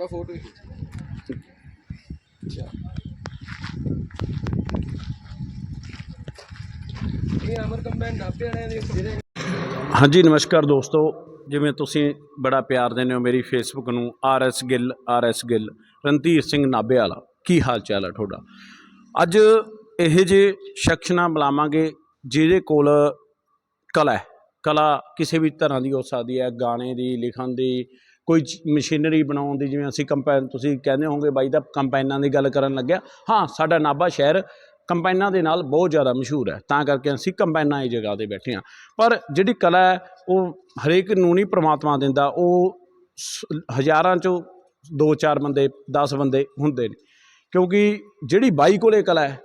ਇਹ ਅਮਰ ਕੰਬਾਈਨ ਨਾਪੇ ਵਾਲਿਆਂ ਦੇ ਜਿਹੜੇ ਹਾਂਜੀ, ਨਮਸਕਾਰ ਦੋਸਤੋ। ਜਿਵੇਂ ਤੁਸੀਂ ਬੜਾ ਪਿਆਰ ਦਿੰਦੇ ਹੋ ਮੇਰੀ ਫੇਸਬੁੱਕ ਨੂੰ, R S Gill, R S Gill, Randhir Singh ਨਾਭੇ ਵਾਲਾ। ਕੀ ਹਾਲ ਚਾਲ ਹੈ ਤੁਹਾਡਾ? ਅੱਜ ਇਹ ਜੇ ਸ਼ਖਸ ਨਾਲ ਬੁਲਾਵਾਂਗੇ, ਜਿਹਦੇ ਕੋਲ ਕਲਾ ਹੈ। ਕਲਾ ਕਿਸੇ ਵੀ ਤਰ੍ਹਾਂ ਦੀ ਹੋ ਸਕਦੀ ਹੈ, ਗਾਣੇ ਦੀ, ਲਿਖਣ ਦੀ ਕੋਈ ਮਸ਼ੀਨਰੀ ਬਣਾਉਣ ਦੀ, ਜਿਵੇਂ ਅਸੀਂ ਕੰਪੈਨ ਤੁਸੀਂ ਕਹਿੰਦੇ ਹੋਵੋਗੇ ਬਾਈ ਦਾ ਕੰਪੈਨਾਂ ਦੀ ਗੱਲ ਕਰਨ ਲੱਗਿਆ। ਹਾਂ, ਸਾਡਾ ਨਾਭਾ ਸ਼ਹਿਰ ਕੰਪੈਨਾਂ ਦੇ ਨਾਲ ਬਹੁਤ ਜ਼ਿਆਦਾ ਮਸ਼ਹੂਰ ਹੈ। ਤਾਂ ਕਰਕੇ ਅਸੀਂ ਕੰਪੈਨਾਂ ਦੀ ਜਗ੍ਹਾ ਤੇ ਬੈਠੇ ਹਾਂ। ਪਰ ਜਿਹੜੀ ਕਲਾ ਹੈ, ਉਹ ਹਰੇਕ ਨੂੰ ਨਹੀਂ ਪ੍ਰਮਾਤਮਾ ਦਿੰਦਾ। ਉਹ ਸ- ਹਜ਼ਾਰਾਂ ਚੋਂ ਦੋ ਚਾਰ ਬੰਦੇ 10 ਬੰਦੇ ਹੁੰਦੇ ਨੇ। ਕਿਉਂਕਿ ਜਿਹੜੀ ਬਾਈ ਕੋਲੇ ਕਲਾ ਹੈ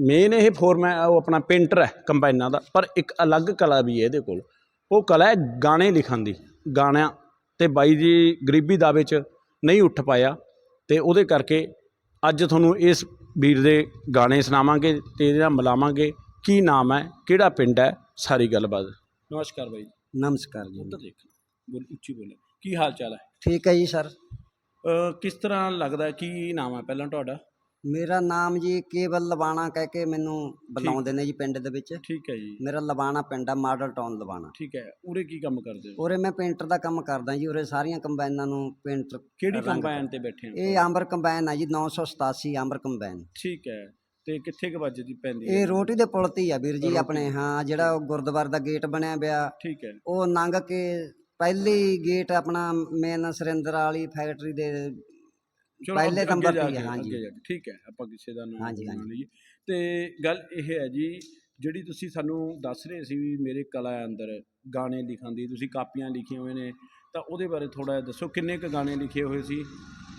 ਮੇਨ ਇਹ ਫੋਰਮੈ ਉਹ ਆਪਣਾ ਪੇਂਟਰ ਹੈ ਕੰਬਾਈਨਾਂ ਦਾ। ਪਰ ਇੱਕ ਅਲੱਗ ਕਲਾ ਵੀ ਹੈ ਇਹਦੇ ਕੋਲ। ਉਹ ਕਲਾ ਹੈ ਗਾਣੇ ਲਿਖਣ ਦੀ। ਗਾਣਿਆਂ ਤੇ ਬਾਈ ਦੀ ਗਰੀਬੀ ਦਾ ਵਿੱਚ ਨਹੀਂ ਉੱਠ ਪਾਇਆ ਤੇ ਉਹਦੇ ਕਰਕੇ ਅੱਜ ਤੁਹਾਨੂੰ ਇਸ ਵੀਰ ਦੇ ਗਾਣੇ ਸੁਣਾਵਾਂਗੇ ਤੇ ਇਹਦੇ ਨਾਲ ਮਿਲਾਵਾਂਗੇ ਕੀ ਨਾਮ ਹੈ ਕਿਹੜਾ ਪਿੰਡ ਹੈ ਸਾਰੀ ਗੱਲਬਾਤ। ਨਮਸਕਾਰ ਬਾਈ ਨਮਸਕਾਰ ਜੀ। ਉੱਧਰ ਦੇਖ ਬੋਲ ਉੱਚੀ ਬੋਲੇ। ਕੀ ਹਾਲ ਚਾਲ ਹੈ? ਠੀਕ ਹੈ ਜੀ ਸਰ। ਅ, ਕਿਸ ਤਰ੍ਹਾਂ ਲੱਗਦਾ? ਕੀ ਨਾਮ ਹੈ ਪਹਿਲਾਂ ਤੁਹਾਡਾ? ਮੇਰਾ ਨਾਮ ਜੀ ਕੇਵਲ ਲਵਾਣਾ ਕਹਿ ਕੇ ਮੈਨੂੰ ਬੁਲਾਉਂਦੇ ਨੇ ਜੀ ਪਿੰਡ ਦੇ ਵਿੱਚ। ਠੀਕ ਹੈ ਜੀ। ਮੇਰਾ ਲਵਾਣਾ ਪਿੰਡ ਆ ਮਾਡਲ ਟਾਊਨ ਲਵਾਣਾ। ਠੀਕ ਹੈ। ਉਰੇ ਕੀ ਕੰਮ ਕਰਦੇ ਹੋ? ਉਰੇ ਮੈਂ ਪੇਂਟਰ ਦਾ ਕੰਮ ਕਰਦਾ ਜੀ ਉਰੇ ਸਾਰੀਆਂ ਕੰਬਾਈਨਾਂ ਨੂੰ ਪੇਂਟਰ ਕਿਹੜੀ ਕੰਬਾਈਨ ਤੇ ਬੈਠੇ ਹੋ? ਇਹ ਆਂਬਰ ਕੰਬਾਈਨ ਆ ਜੀ 987 ਆਂਬਰ ਕੰਬਾਈਨ। ਠੀਕ ਹੈ। ਤੇ ਕਿੱਥੇ ਕੁ ਵੱਜਦੀ ਪੈਂਦੀ ਇਹ ਰੋਟੀ ਦੇ ਪੁਲ ਤੇ ਹੀ ਆ ਵੀਰ ਜੀ। ਆਪਣੇ ਹਾਂ ਜਿਹੜਾ ਉਹ ਗੁਰਦੁਆਰੇ ਦਾ ਗੇਟ ਬਣਿਆ ਪਿਆ। ਠੀਕ ਹੈ। ਉਹ ਲੰਘ ਕੇ ਪਹਿਲੀ ਗੇਟ ਆਪਣਾ ਮੇਨ ਸੁਰਿੰਦਰ ਵਾਲੀ ਫੈਕਟਰੀ ਦੇ ਪਹਿਲੇ ਨੰਬਰ ਤੇ ਹੀ ਹੈ, ਹਾਂਜੀ। ਠੀਕ ਹੈ ਆਪਾਂ ਕਿਸੇ ਦਾ ਨਾਮ ਹਾਂਜੀ, ਹਾਂਜੀ। ਲਈਏ। ਤੇ ਗੱਲ ਇਹ ਹੈ ਜੀ ਜਿਹੜੀ ਤੁਸੀਂ ਸਾਨੂੰ ਦੱਸ ਰਹੇ ਸੀ ਵੀ ਮੇਰੇ ਕਲਾ ਅੰਦਰ ਗਾਣੇ ਲਿਖਣ ਦੀ ਤੁਸੀਂ ਕਾਪੀਆਂ ਲਿਖੀਆਂ ਹੋਏ ਨੇ ਤਾਂ ਉਹਦੇ ਬਾਰੇ ਥੋੜਾ ਦੱਸੋ ਕਿੰਨੇ ਕੁ ਗਾਣੇ ਲਿਖੇ ਹੋਏ ਸੀ?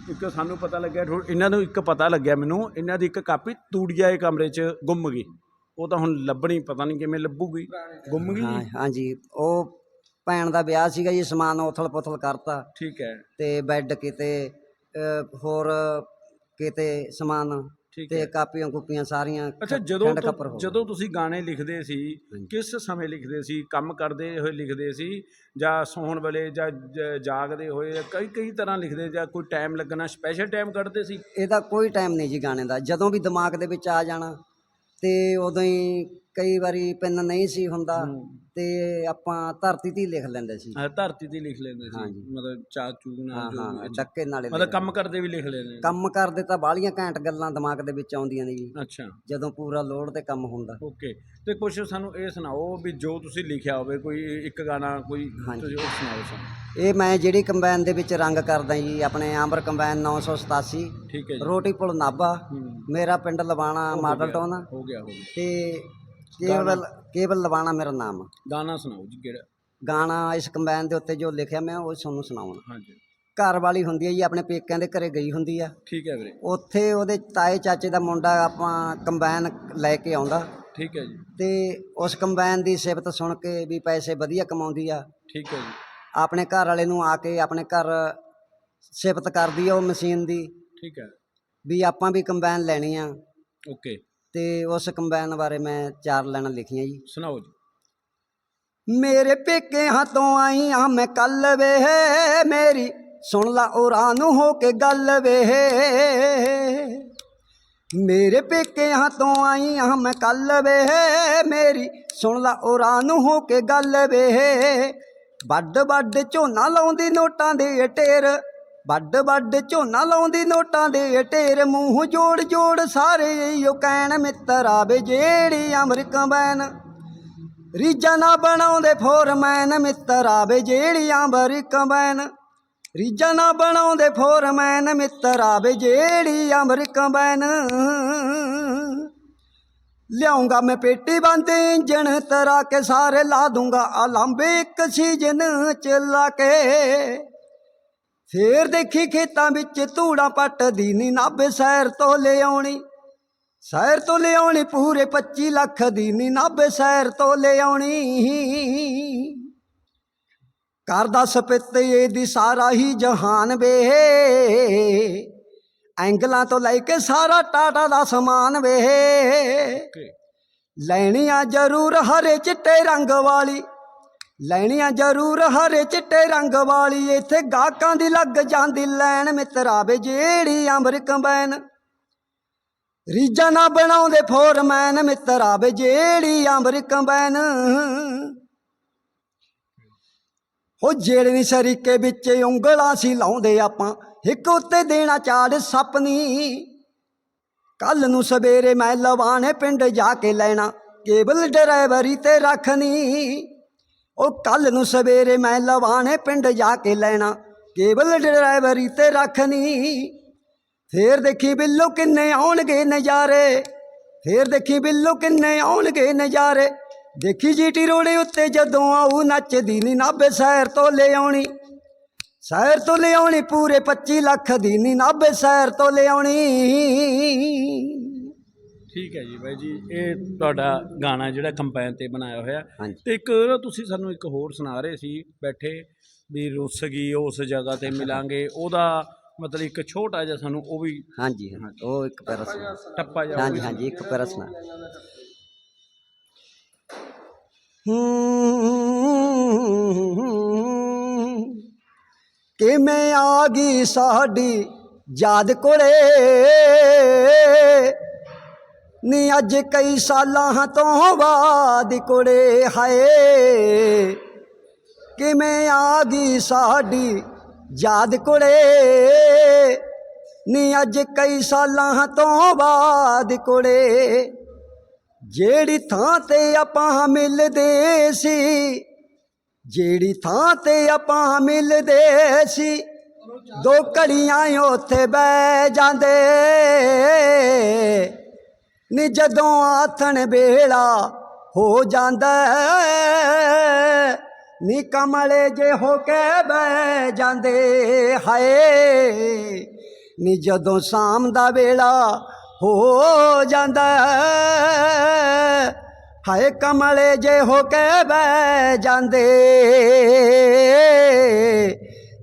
ਇੱਕ ਸਾਨੂੰ ਪਤਾ ਲੱਗਿਆ ਥੋ- ਇਹਨਾਂ ਨੂੰ ਇੱਕ ਪਤਾ ਲੱਗਿਆ ਮੈਨੂੰ ਇਹਨਾਂ ਦੀ ਇੱਕ ਕਾਪੀ ਤੂੜੀਆ ਇਹ ਕਮਰੇ 'ਚ ਗੁੰਮ ਗਈ। ਉਹ ਤਾਂ ਹੁਣ ਲੱਭਣੀ ਪਤਾ ਨਹੀਂ ਕਿਵੇਂ ਲੱਭੂਗੀ। ਗੁੰਮ ਗਈ ਹਾਂ ਜੀ ਹਾਂਜੀ ਉਹ ਭੈਣ ਦਾ ਵਿਆਹ ਸੀਗਾ ਜੀ ਸਮਾਨ ਉਥਲ ਪੁਥਲ ਕਰਤਾ। ਠੀਕ ਹੈ। ਤੇ ਬੈੱਡ ਕਿਤੇ ਅਹ, ਹੋਰ ਕਿਤੇ ਸਮਾਨ ਠੀਕ ਤੇ ਹੈ ਕਾਪੀਆਂ ਕੁਪੀਆਂ ਸਾਰੀਆਂ ਅੱਛਾ ਖ- ਜਦੋਂ ਖੰਡ ਤੁ- ਖੱਪਰ ਹੋ ਗਏ। ਜਦੋਂ ਤੁਸੀਂ ਗਾਣੇ ਲਿਖਦੇ ਸੀ ਹਾਂਜੀ। ਕਿਸ ਸਮੇਂ ਲਿਖਦੇ ਸੀ ਕੰਮ ਕਰਦੇ ਹੋਏ ਲਿਖਦੇ ਸੀ ਜਾਂ ਸੌਣ ਵੇਲੇ ਜਾਂ ਜ- ਜਾਗਦੇ ਹੋਏ ਜਾਂ ਕਈ ਕਈ ਤਰ੍ਹਾਂ ਲਿਖਦੇ ਜਾਂ ਕੋਈ ਟਾਈਮ ਲੱਗਣਾ ਸਪੈਸ਼ਲ ਟਾਈਮ ਕੱਢਦੇ ਸੀ ਇਹਦਾ ਕੋਈ ਟਾਈਮ ਨਹੀਂ ਜੀ ਗਾਣੇ ਦਾ ਜਦੋਂ ਵੀ ਦਿਮਾਗ ਦੇ ਵਿੱਚ ਆ ਜਾਣਾ ਤੇ ਉਦੋਂ ਹੀ ਕਈ ਵਾਰੀ ਪੈਨ ਨਹੀਂ ਸੀ ਹੁੰਦਾ ਤੇ ਆਪਾਂ ਧਰਤੀ ਤੇ ਹੀ ਲਿਖ ਲੈਂਦੇ ਸੀ। ਅਹ ਧਰਤੀ ਤੇ ਲਿਖ ਲੈਂਦੇ ਸੀ। ਹਾਂਜੀ। ਮਤਲਬ ਚਾਚੂ ਹਾਂ ਨਾਲ ਜੋ ਹਾਂ ਅੱਛਾ। ਡੱਕੇ ਨਾਲੇ ਮਤਲਬ ਕੰਮ ਕਰਦੇ ਵੀ ਲਿਖ ਲੈਂਦੇ ਕੰਮ ਕਰਦੇ ਤਾਂ ਬਾਹਲੀਆਂ ਘੈਂਟ ਗੱਲਾਂ ਦਿਮਾਗ ਦੇ ਵਿੱਚ ਆਉਂਦੀਆਂ ਨੇ ਜੀ। ਅੱਛਾ। ਜਦੋਂ ਪੂਰਾ ਲੋਡ ਤੇ ਕੰਮ ਹੁੰਦਾ। ਓਕੇ। ਤੇ ਕੁਝ ਸਾਨੂੰ ਇਹ ਸੁਣਾਓ ਵੀ ਜੋ ਤੁਸੀਂ ਲਿਖਿਆ ਹੋਵੇ ਕੋਈ ਇੱਕ ਗਾਣਾ ਕੋਈ ਹਾਂਜੀ। ਤੁਸੀਂ ਉਹ ਸੁਣਾਓ ਸਾਨੂੰ। ਇਹ ਮੈਂ ਜਿਹੜੀ ਕੰਬਾਈਨ ਦੇ ਵਿੱਚ ਰੰਗ ਕਰਦਾ ਜੀ ਆਪਣੇ ਆਂਬਰ ਕੰਬਾਈਨ 987 ਠੀਕ ਹੈ ਜੀ। ਰੋਟੀ ਪੁਲ ਨਾਭਾ। ਹੂੰ। ਮੇਰਾ ਪਿੰਡ ਲਵਾਣਾ ਮਾਡਲ ਟਾਊਨ। ਹੋ ਗਿਆ ਹੋ ਗਿਆ। ਤੇ ਕੇਵਲ ਕੇਵਲ ਲਵਾਣਾ ਮੇਰਾ ਨਾਮ। ਆ। ਗਾਣਾ ਸੁਣਾਓ ਜੀ ਕਿਹੜਾ? ਗਾਣਾ ਇਸ ਕੰਬਾਈਨ ਦੇ ਉੱਤੇ ਜੋ ਲਿਖਿਆ ਮੈਂ ਉਹ ਤੁਹਾਨੂੰ ਸੁਣਾਉਣਾ। ਹਾਂਜੀ। ਘਰ ਵਾਲੀ ਹੁੰਦੀ ਹੈ ਜੀ ਆਪਣੇ ਪੇਕਿਆਂ ਦੇ ਘਰੇ ਗਈ ਹੁੰਦੀ ਆ। ਠੀਕ ਹੈ ਵੀਰੇ। ਉੱਥੇ ਉਹਦੇ ਤਾਏ ਚਾਚੇ ਦਾ ਮੁੰਡਾ ਆਪਾਂ ਕੰਬਾਈਨ ਲੈ ਕੇ ਆਉਂਦਾ। ਠੀਕ ਹੈ ਜੀ। ਤੇ ਉਸ ਕੰਬਾਈਨ ਦੀ ਸਿਫਤ ਸੁਣ ਕੇ ਵੀ ਪੈਸੇ ਵਧੀਆ ਕਮਾਉਂਦੀ ਆ। ਠੀਕ ਹੈ ਜੀ। ਆਪਣੇ ਘਰ ਵਾਲੇ ਨੂੰ ਆ ਕੇ ਆਪਣੇ ਘਰ ਸਿਫਤ ਕਰਦੀ ਆ ਉਹ ਮਸ਼ੀਨ ਦੀ। ਠੀਕ ਹੈ। ਵੀ ਆਪਾਂ ਵੀ ਕੰਬਾਈਨ ਲੈਣੀ ਆ। ਓਕੇ। ਤੇ ਉਸ ਕੰਬਾਈਨ ਬਾਰੇ ਮੈਂ ਚਾਰ ਲਾਈਨਾਂ ਲਿਖੀਆਂ ਜੀ। ਸੁਣਾਓ ਜੀ। ਮੇਰੇ ਪੇਕੇ ਹੱਥੋਂ ਆਈ ਆ ਮੈਂ ਕੱਲ ਵੇ ਮੇਰੀ ਸੁਣ ਲਾ ਉਰਾਂ ਨੂੰ ਹੋ ਕੇ ਗੱਲ ਵੇ। ਮੇਰੇ ਪੇਕੇ ਹੱਥੋਂ ਆਈ ਆ ਮੈਂ ਕੱਲ ਵੇ ਮੇਰੀ ਸੁਣ ਲਾ ਉਰਾਂ ਨੂੰ ਹੋ ਕੇ ਗੱਲ ਵੇ। ਵੱਡ ਵੱਡ ਝੋਨਾ ਲਾਉਂਦੀ ਨੋਟਾਂ ਦੇ ਢੇਰ ਵੱਡ ਵੱਡ ਝੋਨਾ ਲਾਉਂਦੀ ਨੋਟਾਂ ਦੇ ਢੇਰ ਮੂੰਹ ਜੋੜ ਜੋੜ ਸਾਰੇ ਇਹੋ ਕਹਿਣ, ਮਿੱਤਰ ਆਵੇ ਜਿਹੜੀ ਅਮਰੀਕਾ ਬੈਨ। ਰੀਜਾ ਨਾ ਬਣਾਉਂਦੇ ਫੋਰਮੈਨ, ਮਿੱਤਰ ਆਵੇ ਜਿਹੜੀ ਅੰਬਰ ਕੰਬੈਨ ਰੀਜਾ ਨਾ ਬਣਾਉਂਦੇ ਫੋਰਮੈਨ, ਮਿੱਤਰ ਆਵੇ ਜਿਹੜੀ ਅੰਬਰ ਕੰਬੈਨ ਲਿਆਉਂਗਾ ਮੈਂ ਪੇਟੀ ਬੰਦ ਇੰਜਣ ਤਰਾ ਕੇ ਸਾਰੇ ਲਾ ਦੂੰਗਾ। ਆ ਇੱਕ ਸੀਜਨ ਚ ਲਾ ਕੇ ਫੇਰ ਦੇਖੀ ਖੇਤਾਂ ਵਿੱਚ ਧੂੜਾ ਪੱਟਦੀ ਨੀ ਨਾਬੇ ਸ਼ਹਿਰ ਤੋਂ ਲਿਆਉਣੀ। ਸ਼ਹਿਰ ਤੋਂ ਲਿਆਉਣੀ ਪੂਰੇ 25 ਲੱਖ ਦੀ ਨੀ ਨਾਬੇ ਸ਼ਹਿਰ ਤੋਂ ਲਿਆਉਣੀ। ਕਰਦਾ ਸਪਿੱਤੇ ਦੀ ਸਾਰਾ ਹੀ ਜਹਾਨ ਵੇ। ਐਂਗਲਾਂ ਤੋਂ ਲੈ ਕੇ ਸਾਰਾ ਟਾਟਾ ਦਾ ਸਮਾਨ ਵੇ। ਓਕੇ। ਲੈਣੀਆਂ ਜ਼ਰੂਰ ਹਰੇ ਚਿੱਟੇ ਰੰਗ ਵਾਲੀ। ਲੈਣੀਆਂ ਜ਼ਰੂਰ ਹਰੇ ਚਿੱਟੇ ਰੰਗ ਵਾਲੀ। ਇੱਥੇ ਗਾਹਕਾਂ ਦੀ ਲੱਗ ਜਾਂਦੀ ਲੈਣ, ਮਿੱਤਰਾ ਵੇ ਜਿਹੜੀ ਅੰਬਰ ਕੰਬੈਨ ਰੀਜਾ ਨਾ ਬਣਾਉਂਦੇ ਫੋਰਮੈਨ, ਮਿੱਤਰਾ ਵੇ ਜਿਹੜੀ ਅੰਬਰ ਕੰਬੈਨ ਹੋ ਜਿਹੜੇ ਨੀ ਸਰੀਕੇ ਵਿੱਚ ਉਂਗਲਾਂ ਸੀ ਲਾਉਂਦੇ ਆਪਾਂ, ਇੱਕ ਉੱਤੇ ਦੇਣਾ ਚਾੜ ਸਪਨੀ। ਕੱਲ ਨੂੰ ਸਵੇਰੇ ਮੈਂ ਲਵਾਣੇ ਪਿੰਡ ਜਾ ਕੇ ਲੈਣਾ, ਕੇਬਲ ਡਰਾਈਵਰੀ ਤੇ ਰੱਖਣੀ। ਉਹ ਕੱਲ ਨੂੰ ਸਵੇਰੇ ਮੈਂ ਲਵਾਣੇ ਪਿੰਡ ਜਾ ਕੇ ਲੈਣਾ। ਕੇਬਲ ਡਰਾਈਵਰੀ ਤੇ ਰੱਖਣੀ। ਫੇਰ ਦੇਖੀ ਬਿੱਲੋ ਕਿੰਨੇ ਆਉਣਗੇ ਨਜ਼ਾਰੇ। ਫੇਰ ਦੇਖੀ ਬਿੱਲੋ ਕਿੰਨੇ ਆਉਣਗੇ ਨਜ਼ਾਰੇ। ਦੇਖੀ ਜੀਟੀ ਰੋੜੇ ਉੱਤੇ ਜਦੋਂ ਆਊ, ਨੱਚਦੀ ਨੀ ਨਾਬੇ ਸ਼ਹਿਰ ਤੋਂ ਲੈ ਆਉਣੀ ਸ਼ਹਿਰ ਤੋਂ ਲੈ ਆਉਣੀ ਪੂਰੇ 25 ਲੱਖ ਦੀ ਨੀ ਨਾਬੇ ਸ਼ਹਿਰ ਤੋਂ ਲੈ ਆਉਣੀ ਠੀਕ ਹੈ ਜੀ ਬਾਈ ਜੀ ਇਹ ਤੁਹਾਡਾ ਗਾਣਾ ਜਿਹੜਾ ਕੰਪੈਨ ਤੇ ਬਣਾਇਆ ਹੋਇਆ। ਹਾਂਜੀ। ਤੇ ਇੱਕ ਨਾ ਤੁਸੀਂ ਸਾਨੂੰ ਇੱਕ ਹੋਰ ਸੁਣਾ ਰਹੇ ਸੀ ਬੈਠੇ ਵੀ ਰੁੱਸ ਗਈ ਉਸ ਜਗ੍ਹਾ ਤੇ ਮਿਲਾਂਗੇ ਉਹਦਾ ਮਤਲਬ ਇੱਕ ਛੋਟਾ ਜਿਹਾ ਸਾਨੂੰ ਉਹ ਵੀ ਹਾਂਜੀ ਹਾਂ ਉਹ ਇੱਕ ਪੈਰਾ ਸੁਣਾ। ਟੱਪਾ ਜਿਹਾ ਹਾਂਜੀ ਹਾਂਜੀ ਇੱਕ ਪੈਰਾ ਸੁਣਾ। ਹੂੰ ਕਿਵੇਂ ਆ ਗਈ ਸਾਡੀ ਯਾਦ ਕੋਲੇ? ਨੀ ਅੱਜ ਕਈ ਸਾਲਾਂ ਤੋਂ ਬਾਅਦ ਕੋਲੇ ਹਾਏ। ਕਿਵੇਂ ਆ ਗਈ ਸਾਡੀ ਯਾਦ ਕੁੜੇ? ਨੀ ਅੱਜ ਕਈ ਸਾਲਾਂ ਤੋਂ ਬਾਅਦ ਕੁੜੇ। ਜਿਹੜੀ ਥਾਂ ਤੇ ਆਪਾਂ ਮਿਲਦੇ ਸੀ, ਜਿਹੜੀ ਥਾਂ ਤੇ ਆਪਾਂ ਮਿਲਦੇ ਸੀ, ਦੋ ਘੜੀਆਂ ਉੱਥੇ ਬਹਿ ਜਾਂਦੇ। ਨੀ ਜਦੋਂ ਆਥਣ ਵੇਲਾ ਹੋ ਜਾਂਦਾ ਨੀ ਕਮਲੇ ਜੇ ਹੋ ਕੇ ਬਹਿ ਜਾਂਦੇ ਹਾਏ, ਨੀ ਜਦੋਂ ਸ਼ਾਮ ਦਾ ਵੇਲਾ ਹੋ ਜਾਂਦਾ ਹਾਏ ਕਮਲੇ ਜੇ ਹੋ ਕੇ ਬਹਿ ਜਾਂਦੇ,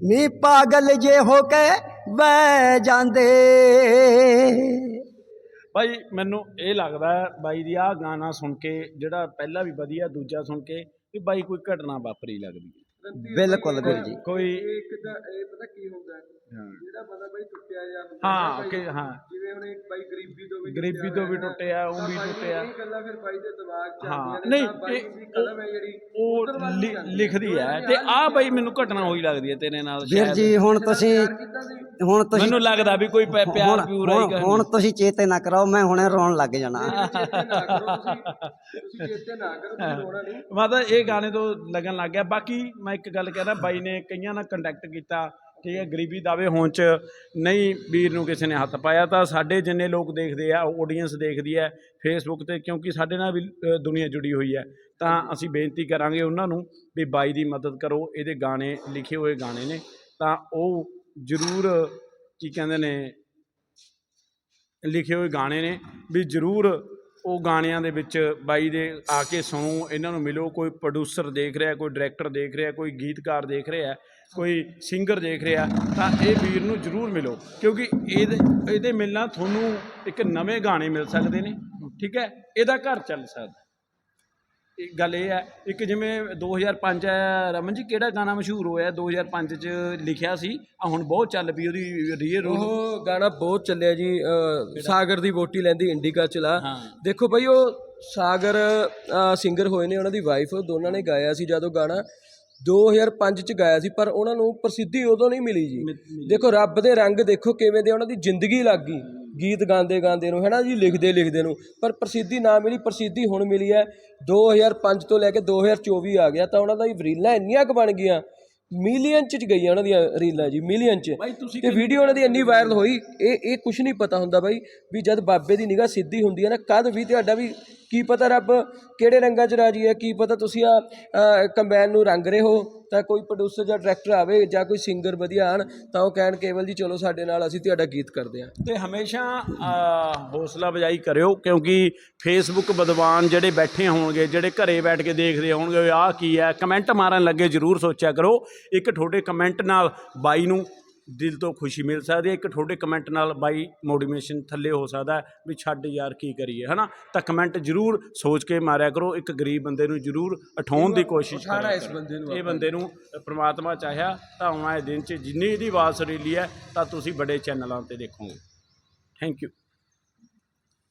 ਨੀ ਪਾਗਲ ਜੇ ਹੋ ਕੇ ਬਹਿ ਜਾਂਦੇ। ਬਾਈ, ਮੈਨੂੰ ਇਹ ਲੱਗਦਾ ਬਾਈ ਦੀ ਆਹ ਗਾਣਾ ਸੁਣ ਕੇ, ਜਿਹੜਾ ਪਹਿਲਾ ਵੀ ਵਧੀਆ, ਦੂਜਾ ਸੁਣ ਕੇ ਵੀ ਬਾਈ ਕੋਈ ਘਟਨਾ ਵਾਪਰੀ ਲੱਗਦੀ ਹੈ। ਬਿਲਕੁਲ ਵੀਰ ਜੀ ਕੋਈ ਇੱਕ ਤਾਂ ਇਹ ਪਤਾ ਕੀ ਹੁੰਦਾ ਜਿਹੜਾ ਬੰਦਾ ਬਾਈ ਟੁੱਟਿਆ ਜਾਂ ਹਾਂ ਕਿ ਹਾਂ। ਜਿਵੇਂ ਹੁਣ ਇੱਕ ਬਾਈ ਗਰੀਬੀ ਤੋਂ ਵੀ ਗਰੀਬੀ ਤੋਂ ਵੀ ਟੁੱਟਿਆ ਉਹ ਵੀ ਟੁੱਟਿਆ। ਇਹ ਗੱਲਾਂ ਫਿਰ ਬਾਈ ਦੇ ਦਿਮਾਗ 'ਚ ਹਾਂ। ਆਉਂਦੀਆਂ ਨੇ ਨਹੀਂ ਤਾਂ ਬਾਈ ਇਹ- ਦੀ ਕਲਮ ਹੈ ਜਿਹੜੀ ਉਹ। ਲਿਖਦੀ ਹੈ ਤੇ ਆਹ ਬਾਈ ਮੈਨੂੰ ਘਟਨਾ ਹੋਈ ਲੱਗਦੀ ਹੈ ਤੇਰੇ ਨਾਲ ਵੀਰ। ਜੀ ਹੁਣ ਤੁਸੀਂ ਦੀ ਹੁਣ ਤੁਸੀਂ ਮੈਨੂੰ ਲੱਗਦਾ ਵੀ ਕੋਈ ਪਿਆ- ਪਿਆਰ ਹੁਣ- ਪਿਊਰ ਆਈ ਹੁਣ- ਹੁਣ ਤੁਸੀਂ ਚੇਤੇ ਨਾ ਕਰਾਓ ਮੈਂ ਹੁਣੇ ਰੋਣ ਲੱਗ ਜਾਣਾ। ਚੇਤੇ ਨਾ ਕਰੋ ਤੁਸੀਂ। ਤੁਸੀਂ ਚੇਤੇ ਨਾ ਕਰੋ ਤੁਸੀਂ ਰੋਣਾ ਨਹੀਂ। ਮਤਲਬ ਇਹ ਗਾਣੇ ਤੋਂ ਲੱਗਣ ਲੱਗ ਗਿਆ। ਬਾਕੀ ਮੈਂ ਇੱਕ ਗੱਲ ਕਹਿਣਾ ਬਾਈ ਨੇ ਕਈਆਂ ਨਾਲ ਕੰਟੈਕਟ ਕੀਤਾ ਠੀਕ ਹੈ ਗਰੀਬੀ ਦਾਵੇ ਹੋਣ ਚ ਨਹੀਂ ਵੀਰ ਨੂੰ ਕਿਸੇ ਨੇ ਹੱਥ ਪਾਇਆ ਤਾਂ ਸਾਡੇ ਜਿੰਨੇ ਲੋਕ ਦੇਖਦੇ ਆ ਆਡੀਅנס ਦੇਖਦੀ ਹੈ ਫੇਸਬੁੱਕ ਤੇ ਕਿਉਂਕਿ ਸਾਡੇ ਨਾਲ ਵੀ ਅ, ਦੁਨੀਆ ਜੁੜੀ ਹੋਈ ਹੈ। ਤਾਂ ਅਸੀਂ ਬੇਨਤੀ ਕਰਾਂਗੇ ਉਹਨਾਂ ਨੂੰ ਵੀ ਬਾਈ ਦੀ ਮਦਦ ਕਰੋ ਇਹਦੇ ਗਾਣੇ ਲਿਖੇ ਹੋਏ ਗਾਣੇ ਨੇ। ਤਾਂ ਉਹ ਜ਼ਰੂਰ ਕੀ ਕਹਿੰਦੇ ਨੇ ਲਿਖੇ ਹੋਏ ਗਾਣੇ ਨੇ ਵੀ ਜ਼ਰੂਰ ਉਹ ਗਾਣਿਆਂ ਦੇ ਵਿੱਚ ਬਾਈ ਦੇ ਆ ਕੇ ਸੁਣੋ, ਇਹਨਾਂ ਨੂੰ ਮਿਲੋ, ਕੋਈ ਪ੍ਰੋਡਿਊਸਰ ਦੇਖ ਰਿਹਾ, ਕੋਈ ਡਾਇਰੈਕਟਰ ਦੇਖ ਰਿਹਾ, ਕੋਈ ਗੀਤਕਾਰ ਦੇਖ ਰਿਹਾ, ਕੋਈ ਸਿੰਗਰ ਦੇਖ ਰਿਹਾ, ਤਾਂ ਇਹ ਵੀਰ ਨੂੰ ਜ਼ਰੂਰ ਮਿਲੋ। ਕਿਉਂਕਿ ਇਹਦੇ ਇਹਦੇ ਮਿਲਣਾ ਤੁਹਾਨੂੰ ਇੱਕ ਨਵੇਂ ਗਾਣੇ ਮਿਲ ਸਕਦੇ ਨੇ, ਠੀਕ ਹੈ? ਇਹਦਾ ਘਰ ਚੱਲ ਸਕਦਾ। ਗੱਲ ਇਹ ਹੈ ਇੱਕ ਜਿਵੇਂ 2005 ਹੈ ਰਮਨ ਜੀ ਕਿਹੜਾ ਗਾਣਾ ਮਸ਼ਹੂਰ ਹੋਇਆ 2005 ਚ ਲਿਖਿਆ ਸੀ? ਆ ਹੁਣ ਬਹੁਤ ਚੱਲ ਪਈ ਉਹਦੀ ਰੀਅਲ ਉਹ ਗਾਣਾ ਬਹੁਤ ਚੱਲਿਆ ਜੀ ਸਾਗਰ ਦੀ ਵੋਟੀ ਲੈਂਦੀ ਇੰਡੀਕਾ ਚਲਾ ਦੇਖੋ ਭਾਈ ਉਹ ਸਾਗਰ ਸਿੰਗਰ ਹੋਏ ਨੇ ਉਹਨਾਂ ਦੀ ਵਾਈਫ ਦੋਨਾਂ ਨੇ ਗਾਇਆ ਸੀ ਜਦੋਂ ਗਾਣਾ। 2005 ਚ ਗਾਇਆ ਸੀ ਪਰ ਉਹਨਾਂ ਨੂੰ ਪ੍ਰਸਿੱਧੀ ਉਦੋਂ ਨਹੀਂ ਮਿਲੀ ਜੀ। ਦੇਖੋ ਰੱਬ ਦੇ ਰੰਗ ਦੇਖੋ ਕਿਵੇਂ ਦੇ ਉਹਨਾਂ ਦੀ ਜ਼ਿੰਦਗੀ ਲੱਗ ਗਈ। ਗੀਤ ਗਾਉਂਦੇ ਗਾਉਂਦੇ ਨੂੰ ਹੈਨਾ ਜੀ ਲਿਖਦੇ ਲਿਖਦੇ ਨੂੰ ਪਰ ਪ੍ਰਸਿੱਧੀ ਨਾ ਮਿਲੀ ਪ੍ਰਸਿੱਧੀ ਹੁਣ ਮਿਲੀ ਹੈ। 2005 ਤੋਂ ਲੈ ਕੇ 2024 ਆ ਗਿਆ ਤਾਂ ਉਹਨਾਂ ਦਾ ਹੀ ਰੀਲਾਂ ਇੰਨੀਆਂ ਕੁ ਬਣ ਗਈਆਂ ਮਿਲੀਅਨ ਚ ਗਈਆਂ ਉਹਨਾਂ ਦੀਆਂ ਰੀਲਾਂ ਜੀ ਮਿਲੀਅਨ ਚ। ਤੇ ਵੀਡੀਓ ਉਹਨਾਂ ਦੀ ਇੰਨੀ ਵਾਇਰਲ ਹੋਈ ਇਹ ਇਹ ਕੁਝ ਨਹੀਂ ਪਤਾ ਹੁੰਦਾ ਬਾਈ ਵੀ ਜਦ ਬਾਬੇ ਦੀ ਨਿਗਾਹ ਸਿੱਧੀ ਹੁੰਦੀ ਹੈ ਨਾ ਕਦ ਵੀ ਤੁਹਾਡਾ ਵੀ ਕੀ ਪਤਾ ਰੱਬ ਕਿਹੜੇ ਰੰਗਾਂ 'ਚ ਰਾਜੀ ਹੈ, ਕੀ ਪਤਾ ਤੁਸੀਂ ਆ ਕੰਬਾਈਨ ਨੂੰ ਰੰਗ ਰਹੇ ਹੋ, ਤਾਂ ਕੋਈ ਪ੍ਰੋਡਿਊਸਰ ਜਾਂ ਡਾਇਰੈਕਟਰ ਆਵੇ ਜਾਂ ਕੋਈ ਸਿੰਗਰ ਵਧੀਆ ਆਣ, ਤਾਂ ਉਹ ਕਹਿਣ ਕੇਵਲ ਜੀ, ਚਲੋ ਸਾਡੇ ਨਾਲ ਅਸੀਂ ਤੁਹਾਡਾ ਗੀਤ ਕਰਦੇ ਹਾਂ। ਤੇ ਹਮੇਸ਼ਾ ਹੌਸਲਾ ਬਜਾਈ ਕਰਿਓ, ਕਿਉਂਕਿ ਫੇਸਬੁੱਕ ਵਿਦਵਾਨ ਜਿਹੜੇ ਬੈਠੇ ਹੋਣਗੇ, ਜਿਹੜੇ ਘਰੇ ਬੈਠ ਕੇ ਦੇਖਦੇ ਹੋਣਗੇ ਆਹ ਕੀ ਹੈ ਕਮੈਂਟ ਮਾਰਨ ਲੱਗੇ ਜਰੂਰ ਸੋਚਿਆ ਕਰੋ। ਇੱਕ ਤੁਹਾਡੇ ਕਮੈਂਟ ਨਾਲ ਬਾਈ ਨੂੰ ਦਿਲ ਤੋਂ ਖੁਸ਼ੀ ਮਿਲ ਸਕਦੀ ਹੈ। ਇੱਕ ਤੁਹਾਡੇ ਕਮੈਂਟ ਨਾਲ ਬਾਈ ਮੋਟੀਵੇਸ਼ਨ ਥੱਲੇ ਹੋ ਸਕਦਾ ਵੀ ਛੱਡ ਯਾਰ ਕੀ ਕਰੀਏ ਹਨਾ? ਤਾਂ ਕਮੈਂਟ ਜ਼ਰੂਰ ਸੋਚ ਕੇ ਮਾਰਿਆ ਕਰੋ। ਇੱਕ ਗਰੀਬ ਬੰਦੇ ਨੂੰ ਜ਼ਰੂਰ ਉਠਾਉਣ ਦੀ ਕੋਸ਼ਿਸ਼ ਕਰਿਆ ਇਸ ਕਰੋ। ਬੰਦੇ ਨੂੰ ਇਹ। ਬੰਦੇ ਨੂੰ ਪ੍ਰਮਾਤਮਾ ਚਾਹਿਆ ਤਾਂ ਆਉਣ ਵਾਲੇ ਦਿਨ 'ਚ ਜਿੰਨੀ ਇਹਦੀ ਆਵਾਜ਼ ਸੁਰੀਲੀ ਹੈ ਤਾਂ ਤੁਸੀਂ ਵੱਡੇ ਚੈਨਲਾਂ ਤੇ ਦੇਖੋਗੇ। Thank you